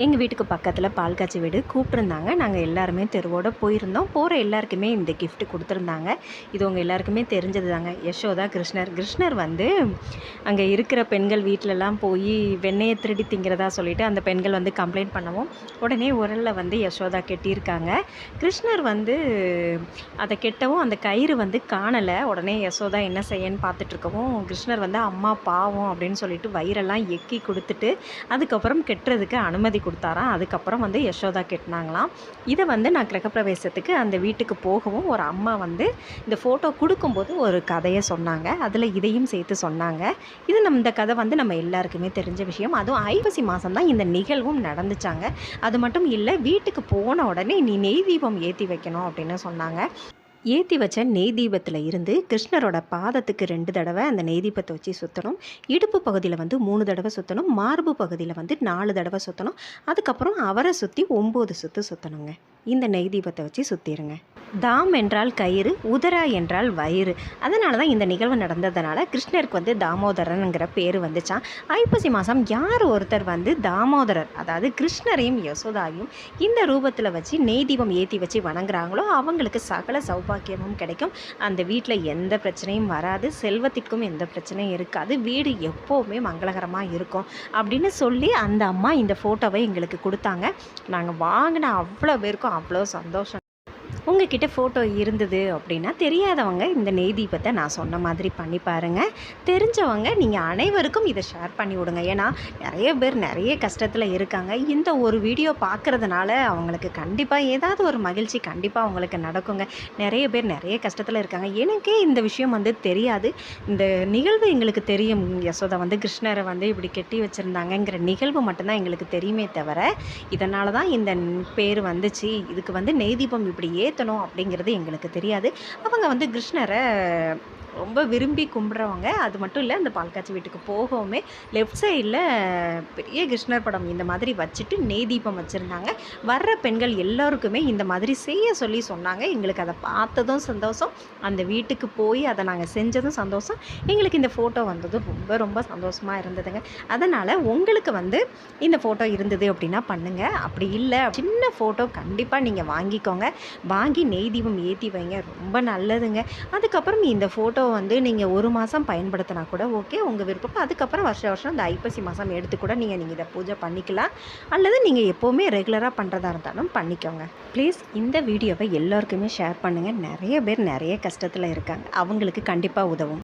எங்கள் வீட்டுக்கு பக்கத்தில் பால் காய்ச்சி வீடு. கூப்பிட்ருந்தாங்க நாங்கள் எல்லாருமே தெருவோடு போயிருந்தோம். போகிற எல்லாருக்குமே இந்த கிஃப்ட் கொடுத்துருந்தாங்க. இது உங்கள் எல்லாருக்குமே தெரிஞ்சது தாங்க யசோதா கிருஷ்ணர். கிருஷ்ணர் வந்து அங்கே இருக்கிற பெண்கள் வீட்டிலலாம் போய் வெண்ணெயை திருடி திங்கிறதா சொல்லிவிட்டு அந்த பெண்கள் வந்து கம்ப்ளைண்ட் பண்ணவும் உடனே உரலில் வந்து யசோதா கெட்டியிருக்காங்க. கிருஷ்ணர் வந்து அதை கெட்டவும் அந்த கயிறு வந்து காணலை. உடனே யசோதா என்ன செய்யன்னு பார்த்துட்ருக்கவும் கிருஷ்ணர் வந்து அம்மா பாவம் அப்படின்னு சொல்லிட்டு வயிறெல்லாம் எக்கி கொடுத்துட்டு அதுக்கப்புறம் கெட்டுறதுக்கு அனுமதி கொடுத்தாராம். அதுக்கப்புறம் வந்து யசோதா கெட்டினாங்களாம் இதை வந்து நான் கிரகப்பிரவேசத்துக்கு அந்த வீட்டுக்கு போகவும் ஒரு அம்மா வந்து இந்த ஃபோட்டோ கொடுக்கும்போது ஒரு கதையை சொன்னாங்க. அதில் இதையும் சேர்த்து சொன்னாங்க. இது நம்ம இந்த கதை வந்து நம்ம எல்லாருக்குமே தெரிஞ்ச விஷயம். அதுவும் ஐப்பசி மாதம் தான் இந்த நிகழ்வும் நடந்துச்சாங்க. அது மட்டும் இல்லை வீட்டுக்கு போன உடனே நீ நெய் தீபம் ஏற்றி வைக்கணும் அப்படின்னு சொன்னாங்க. ஏற்றி வச்ச நெய் தீபத்தில் இருந்து கிருஷ்ணரோட பாதத்துக்கு ரெண்டு தடவை அந்த நெய் தீபத்தை வச்சு சுற்றணும் இடுப்பு பகுதியில் வந்து மூணு தடவை சுற்றணும் மார்பு பகுதியில் வந்து நாலு தடவை சுற்றணும் அதுக்கப்புறம் அவரை சுற்றி ஒம்பது சுற்று சுற்றணுங்க இந்த நெய் தீபத்தை வச்சு சுற்றிடுங்க தாம் என்றால் கயிறு உதரா என்றால் வயிறு. அதனால தான் இந்த நிகழ்வு நடந்ததுனால கிருஷ்ணருக்கு வந்து தாமோதரனுங்கிற பேர் வந்துச்சான் ஐப்பசி மாதம் யார் ஒருத்தர் வந்து தாமோதரர் அதாவது கிருஷ்ணரையும் யசோதாவையும் இந்த ரூபத்தில் வச்சு நெய் தீபம் ஏற்றி வச்சு வணங்குறாங்களோ அவங்களுக்கு சகல சௌபாக்கியமும் கிடைக்கும். அந்த வீட்டில் எந்த பிரச்சனையும் வராது செல்வத்திற்கும் எந்த பிரச்சனையும் இருக்காது வீடு எப்போவுமே மங்களகரமாக இருக்கும் அப்படின்னு சொல்லி அந்த அம்மா இந்த ஃபோட்டோவை எங்களுக்கு கொடுத்தாங்க. நாங்கள் வாங்கின அவ்வளோ பேருக்கும் அவ்வளோ சந்தோஷம். உங்ககிட்ட ஃபோட்டோ இருந்தது அப்படின்னா தெரியாதவங்க இந்த நெய் தீபத்தை நான் சொன்ன மாதிரி பண்ணி பாருங்கள் தெரிஞ்சவங்க நீங்கள் அனைவருக்கும் இதை ஷேர் பண்ணி விடுங்க. ஏன்னா நிறைய பேர் நிறைய கஷ்டத்தில் இருக்காங்க. இந்த ஒரு வீடியோ பார்க்குறதுனால அவங்களுக்கு கண்டிப்பாக ஏதாவது ஒரு மகிழ்ச்சி கண்டிப்பாக அவங்களுக்கு நடக்குங்க. நிறைய பேர் நிறைய கஷ்டத்தில் இருக்காங்க. எனக்கே இந்த விஷயம் வந்து தெரியாது. இந்த நிகழ்வு எங்களுக்கு தெரியும். யசோதா வந்து கிருஷ்ணரை வந்து இப்படி கெட்டி வச்சுருந்தாங்கங்கிற நிகழ்வு மட்டும்தான் எங்களுக்கு தெரியுமே தவிர இதனால தான் இந்த பேர் வந்துச்சு. இதுக்கு வந்து நெய் தீபம் ஏற்ற ஏற்றணும் அப்படிங்கிறது எங்களுக்கு தெரியாது. அவங்க வந்து கிருஷ்ணரை ரொம்ப விரும்பி கும்பிட்றவங்க அது மட்டும் இல்லை அந்த பால்காட்சி வீட்டுக்கு போகவுமே லெஃப்ட் சைடில் பெரிய கிருஷ்ணர் படம் இந்த மாதிரி வச்சுட்டு நெய் தீபம் வச்சுருந்தாங்க. வர்ற பெண்கள் எல்லாருக்குமே இந்த மாதிரி செய்ய சொல்லி சொன்னாங்க. எங்களுக்கு அதை பார்த்ததும் சந்தோஷம். அந்த வீட்டுக்கு போய் அதை நாங்கள் செஞ்சதும் சந்தோஷம். எங்களுக்கு இந்த ஃபோட்டோ வந்ததும் ரொம்ப ரொம்ப சந்தோஷமாக இருந்ததுங்க. அதனால் உங்களுக்கு வந்து இந்த ஃபோட்டோ இருந்தது அப்படின்னா பண்ணுங்கள் அப்படி இல்லை சின்ன ஃபோட்டோ கண்டிப்பாக நீங்கள் வாங்கிக்கோங்க. வாங்கி நெய் தீபம் ஏற்றி வைங்க. ரொம்ப நல்லதுங்க. அதுக்கப்புறம் இந்த ஃபோட்டோ வந்து நீங்கள் ஒரு மாதம் பயன்படுத்தினா கூட ஓகே உங்கள் விருப்பம் அதுக்கப்புறம் வருஷம் வருஷம் இந்த ஐப்பசி மாதம் எடுத்து கூட நீங்கள் நீங்கள் இதை பூஜை பண்ணிக்கலாம். அல்லது நீங்கள் எப்போவுமே ரெகுலராக பண்ணுறதா இருந்தாலும் பண்ணிக்கோங்க. ப்ளீஸ் இந்த வீடியோவை எல்லாருக்குமே ஷேர் பண்ணுங்கள் நிறைய பேர் நிறைய கஷ்டத்தில் இருக்காங்க. அவங்களுக்கு கண்டிப்பாக உதவும்.